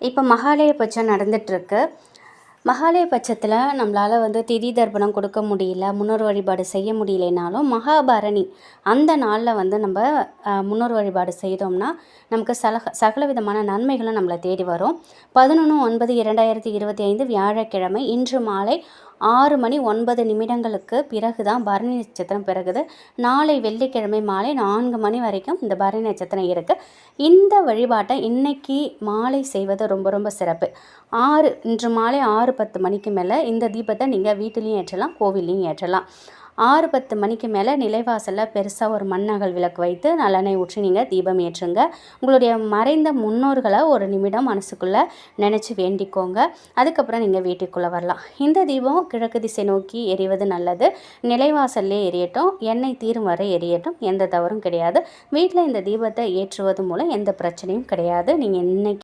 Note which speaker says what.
Speaker 1: இப்போ மகாலய பட்சம் நடந்துகிட்ருக்கு மகாலய பட்சத்தில் நம்மளால் வந்து திதி தர்ப்பணம் கொடுக்க முடியல முன்னோர் வழிபாடு செய்ய முடியலைனாலும் மகாபரணி அந்த நாளில் வந்து நம்ம முன்னோர் வழிபாடு செய்தோம்னா நமக்கு சலக சகல விதமான நன்மைகளும் நம்மளை தேடி வரும். பதினொன்று ஒன்பது இரண்டாயிரத்தி இருபத்தி ஐந்து வியாழக்கிழமை இன்று மாலை ஆறு மணி ஒன்பது நிமிடங்களுக்கு பிறகு தான் பரணி நட்சத்திரம் பிறகுது. நாளை வெள்ளிக்கிழமை மாலை நான்கு மணி வரைக்கும் இந்த பரணி நட்சத்திரம் இருக்குது இந்த வழிபாட்டை இன்னைக்கு மாலை செய்வது ரொம்ப ரொம்ப சிறப்பு. ஆறு இன்று மாலை ஆறு பத்து மணிக்கு மேலே இந்த தீபத்தை நீங்கள் வீட்டிலையும் ஏற்றலாம் கோவில்லையும் ஏற்றலாம். ஆறு பத்து மணிக்கு மேலே நிலைவாசலில் பெருசாக ஒரு மண்ணகல் விளக்கு வைத்து நல்லெண்ணெய் ஊற்றி நீங்கள் தீபம் ஏற்றுங்க. உங்களுடைய மறைந்த முன்னோர்களை ஒரு நிமிடம் மனசுக்குள்ளே நினச்சி வேண்டிக்கோங்க. அதுக்கப்புறம் நீங்கள் வீட்டுக்குள்ளே வரலாம். இந்த தீபம் கிழக்கு திசை நோக்கி எரிவது நல்லது. நிலைவாசல்லே எரியட்டும். எண்ணெய் தீரும் வரை எரியட்டும். எந்த தவறும் கிடையாது. வீட்டில் இந்த தீபத்தை ஏற்றுவது மூலம் எந்த பிரச்சனையும் கிடையாது. நீங்கள் இன்னைக்கு